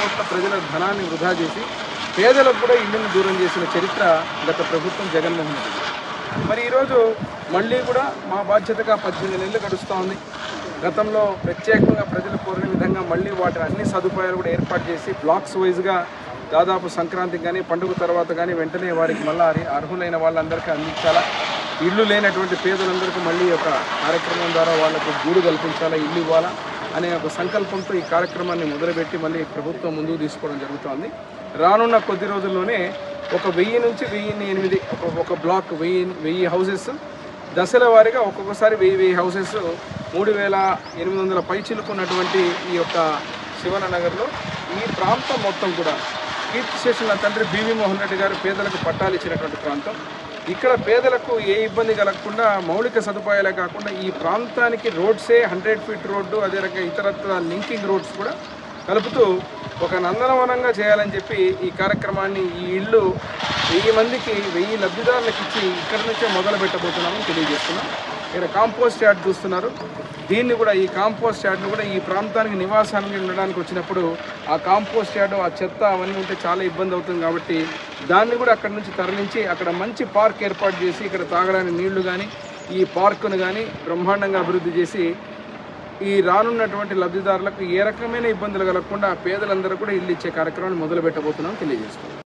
కోట్ల ప్రజల ధనాన్ని వృధా చేసి పేదలకు కూడా ఇళ్ళను దూరం చేసిన చరిత్ర గత ప్రభుత్వం జగన్మోహన్ రెడ్డి మరి ఈరోజు మళ్ళీ కూడా మా బాధ్యతగా పద్దెనిమిది నెలలు గడుస్తోంది గతంలో ప్రత్యేకంగా ప్రజలు కోరిన విధంగా మళ్ళీ వాటి అన్ని సదుపాయాలు కూడా ఏర్పాటు చేసి బ్లాక్స్ వైజ్గా దాదాపు సంక్రాంతికి కానీ పండుగ తర్వాత కానీ వెంటనే వారికి మళ్ళీ అర్హులైన వాళ్ళందరికీ అందించాలా? ఇల్లు లేనటువంటి పేదలందరికీ మళ్ళీ ఒక కార్యక్రమం ద్వారా వాళ్ళకు గూడు కల్పించాలా? ఇల్లు ఇవ్వాలా? అనే ఒక సంకల్పంతో ఈ కార్యక్రమాన్ని మొదలుపెట్టి మళ్ళీ ప్రభుత్వం ముందుకు తీసుకోవడం జరుగుతోంది. రానున్న కొద్ది రోజుల్లోనే ఒక వెయ్యి నుంచి వెయ్యి ఎనిమిది ఒక బ్లాక్ వెయ్యి వెయ్యి హౌసెస్ దశల వారీగా ఒక్కొక్కసారి వెయ్యి వెయ్యి హౌసెస్ మూడు వేల ఎనిమిది వందల పై చిలుకున్నటువంటి ఈ యొక్క శివన నగర్లో ఈ ప్రాంతం మొత్తం కూడా కీర్తి శేషుల తండ్రి బీవీ మోహన్ రెడ్డి గారు పేదలకు పట్టాలు ఇచ్చినటువంటి ప్రాంతం. ఇక్కడ పేదలకు ఏ ఇబ్బంది కలగకుండా మౌలిక సదుపాయాలే కాకుండా ఈ ప్రాంతానికి రోడ్సే హండ్రెడ్ ఫీట్ రోడ్డు అదే రకంగా ఇతరత్ర లింకింగ్ రోడ్స్ కూడా కలుపుతూ ఒక నందనవనంగా చేయాలని చెప్పి ఈ కార్యక్రమాన్ని ఈ ఇల్లు వెయ్యి మందికి వెయ్యి లబ్ధిదారులకు ఇచ్చి ఇక్కడి నుంచే మొదలు పెట్టబోతున్నామని తెలియజేస్తున్నాం. ఇక్కడ కాంపోస్ట్ యార్డ్ చూస్తున్నారు. దీన్ని కూడా ఈ కాంపోస్ట్ యార్డ్ని కూడా ఈ ప్రాంతానికి నివాసానికి ఉండడానికి వచ్చినప్పుడు ఆ కాంపోస్ట్ యార్డ్ ఆ చెత్త అవన్నీ ఉంటే చాలా ఇబ్బంది అవుతుంది కాబట్టి దాన్ని కూడా అక్కడ నుంచి తరలించి అక్కడ మంచి పార్క్ ఏర్పాటు చేసి ఇక్కడ తాగడానికి నీళ్ళు కానీ ఈ పార్కును కానీ బ్రహ్మాండంగా అభివృద్ధి చేసి ఈ రానున్నటువంటి లబ్ధిదారులకు ఏ రకమైన ఇబ్బందులు కలగకుండా పేదలందరూ కూడా ఇల్లు ఇచ్చే కార్యక్రమాన్ని మొదలుపెట్టబోతున్నాం తెలియజేస్తున్నాం.